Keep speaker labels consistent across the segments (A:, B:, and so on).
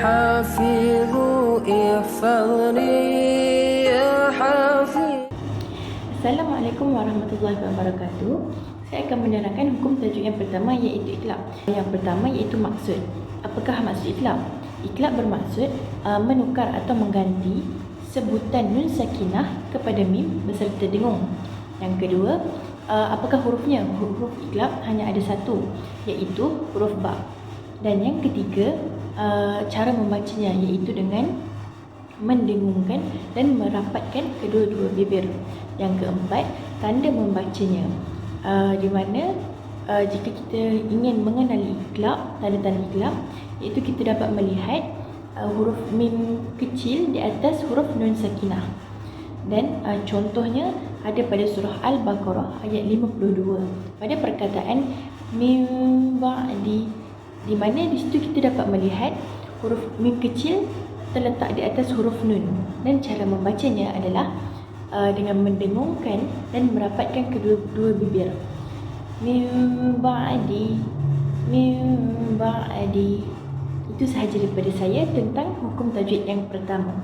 A: hafizu ihfazni ya hafiz
B: Assalamualaikum warahmatullahi wabarakatuh. Saya akan menerangkan hukum tajuk yang pertama iaitu ikhlaq. Yang pertama iaitu maksud. Apakah maksud ikhlaq? Ikhlaq bermaksud uh, menukar atau mengganti sebutan nun sakinah kepada mim beserta dengung. Yang kedua, uh, apakah hurufnya? Huruf ikhlaq hanya ada satu iaitu huruf ba' Dan yang ketiga, uh, cara membacanya iaitu dengan mendengungkan dan merapatkan kedua-dua bibir. Yang keempat, tanda membacanya. Uh, di mana uh, jika kita ingin mengenali iklab, tanda-tanda iklab, iaitu kita dapat melihat uh, huruf mim kecil di atas huruf nun sakinah. Dan uh, contohnya ada pada surah Al-Baqarah ayat 52 pada perkataan mim ba'di di mana di situ kita dapat melihat huruf mim kecil terletak di atas huruf nun dan cara membacanya adalah uh, dengan mendengungkan dan merapatkan kedua-dua bibir. Min ba'di min ba'di itu sahaja daripada saya tentang hukum tajwid yang pertama.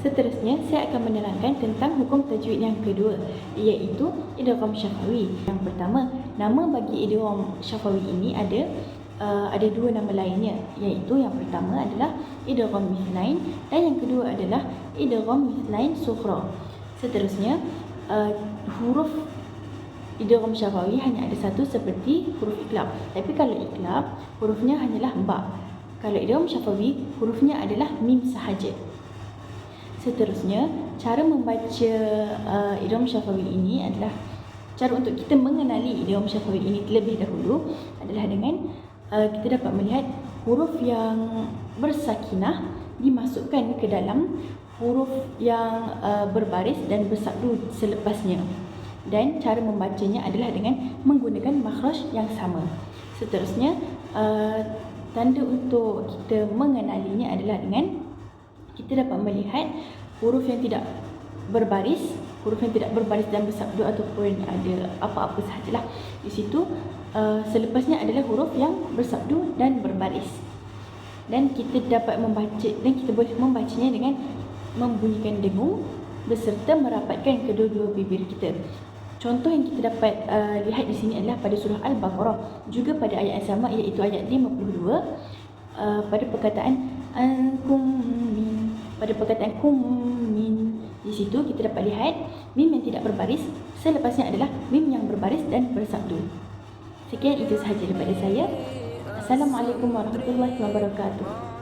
B: Seterusnya saya akan menerangkan tentang hukum tajwid yang kedua iaitu idgham syafawi. Yang pertama, nama bagi idgham syafawi ini ada uh, ada dua nama lainnya iaitu yang pertama adalah idgham mithlain dan yang kedua adalah idgham mithlain sughra. Seterusnya uh, huruf idgham syafawi hanya ada satu seperti huruf iklab. Tapi kalau iklab hurufnya hanyalah ba. Kalau idgham syafawi hurufnya adalah mim sahaja. Seterusnya cara membaca uh, idgham syafawi ini adalah cara untuk kita mengenali idgham syafawi ini terlebih dahulu adalah dengan uh, kita dapat melihat huruf yang bersakinah dimasukkan ke dalam huruf yang uh, berbaris dan bersabdu selepasnya dan cara membacanya adalah dengan menggunakan makhraj yang sama. Seterusnya uh, tanda untuk kita mengenalinya adalah dengan kita dapat melihat huruf yang tidak berbaris, huruf yang tidak berbaris dan bersabdu ataupun ada apa-apa sahajalah di situ uh, selepasnya adalah huruf yang bersabdu dan berbaris. Dan kita dapat membaca dan kita boleh membacanya dengan membunyikan dengung beserta merapatkan kedua-dua bibir kita. Contoh yang kita dapat uh, lihat di sini adalah pada surah Al-Baqarah juga pada ayat yang sama iaitu ayat 52 uh, pada perkataan ankum min pada perkataan kum min di situ kita dapat lihat mim yang tidak berbaris selepasnya adalah mim yang berbaris dan bersabdu. Sekian itu sahaja daripada saya. Assalamualaikum warahmatullahi wabarakatuh.